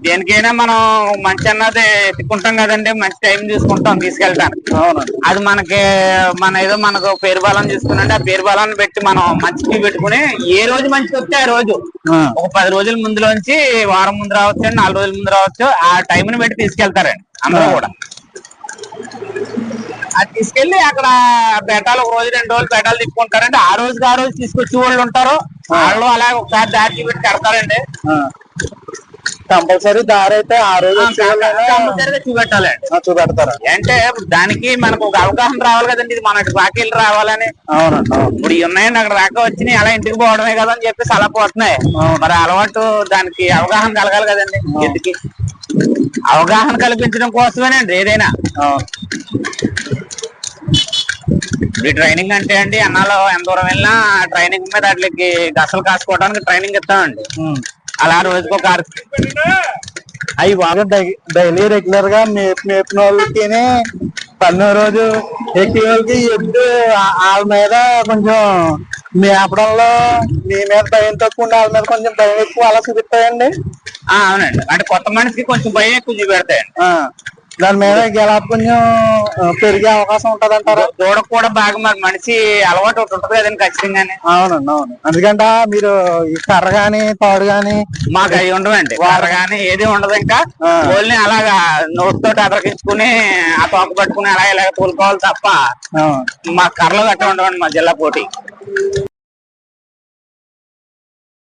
దేనికైనా మనం మంచి అన్నది ఎత్తుకుంటాం కదండి మంచి టైం చూసుకుంటాం తీసుకెళ్ళటానికి అవునండి. అది మనకి మన ఏదో మనకు పేరు బలం చూసుకునండి ఆ పేరు బలాన్ని పెట్టి మనం మంచికి పెట్టుకుని ఏ రోజు మంచికి వస్తే ఆ రోజు. ఒక పది రోజుల ముందులోంచి వారం ముందు రావచ్చు అండి నాలుగు రోజుల ముందు రావచ్చు ఆ టైంని బట్టి తీసుకెళ్తారండి అందరూ కూడా. అది తీసుకెళ్ళి అక్కడ బేటాలు ఒక రోజు రెండు రోజులు బేటాలు తిప్పుకుంటారండి. ఆ రోజుకి ఆ రోజు తీసుకొచ్చి వాళ్ళు ఉంటారు వాళ్ళు అలాగే ఒకసారి దాటి పెట్టి కడతారండి. కంపల్సరీ దారి అయితే ఆ రోజు కంపల్సరీగా చూపెడతారా. అంటే దానికి మనకు ఒక అవగాహన రావాలి కదండి. ఇది మనకి బాకీలు రావాలని. అవునండి అవును. ఇప్పుడు ఉన్నాయండి అక్కడ రాక వచ్చినాయి అలా ఇంటికి పోవడమే కదా అని చెప్పేసి అలా పోతున్నాయి. మరి అలవాటు దానికి అవగాహన కలగాలి కదండి ఎందుకు అవగాహన కల్పించడం కోసమేనండి ఏదైనా. ఈ ట్రైనింగ్ అంటే అండి అన్నాలో ఎంత దూరం వెళ్ళినా ట్రైనింగ్ మీద వాటికి గసలు కాసుకోవడానికి ట్రైనింగ్ ఇస్తామండి. అలా రోజుకో కారు అవి బాగా డైలీ రెగ్యులర్గా మేపు మేపిన వాళ్ళకి పన్నో రోజు ఎక్కే వాళ్ళకి ఎప్పుడు వాళ్ళ మీద కొంచెం మేపడంలో మీ మీద భయం తక్కువ ఉండి వాళ్ళ మీద కొంచెం భయం ఎక్కువ అలా చూపిస్తాయండి. ఆ, అవునండి. అంటే కొత్త మనిషికి కొంచెం భయం ఎక్కువ చూపెడతాయండి. ఆ, దాని మీద గెలాప్ కొంచెం పెరిగే అవకాశం ఉంటది అంటారా దూడకు కూడా బాగా మరి మనిషి అలవాటు ఒకటి ఉంటుంది కదండి ఖచ్చితంగానే. అవునండి అవును. ఎందుకంటే మీరు ఈ కర్ర గాని తాడు గాని మాకు అవి ఉండవండి. వార కానీ ఏది ఉండదు ఇంకా. ఓన్లీ అలాగా నోటితో అదరకించుకుని ఆ తోక పట్టుకుని అలా ఇలాగ తోలుకోవాలి తప్ప మా కర్రలు గట్ట ఉండవండి మా జిల్లా పోటీ.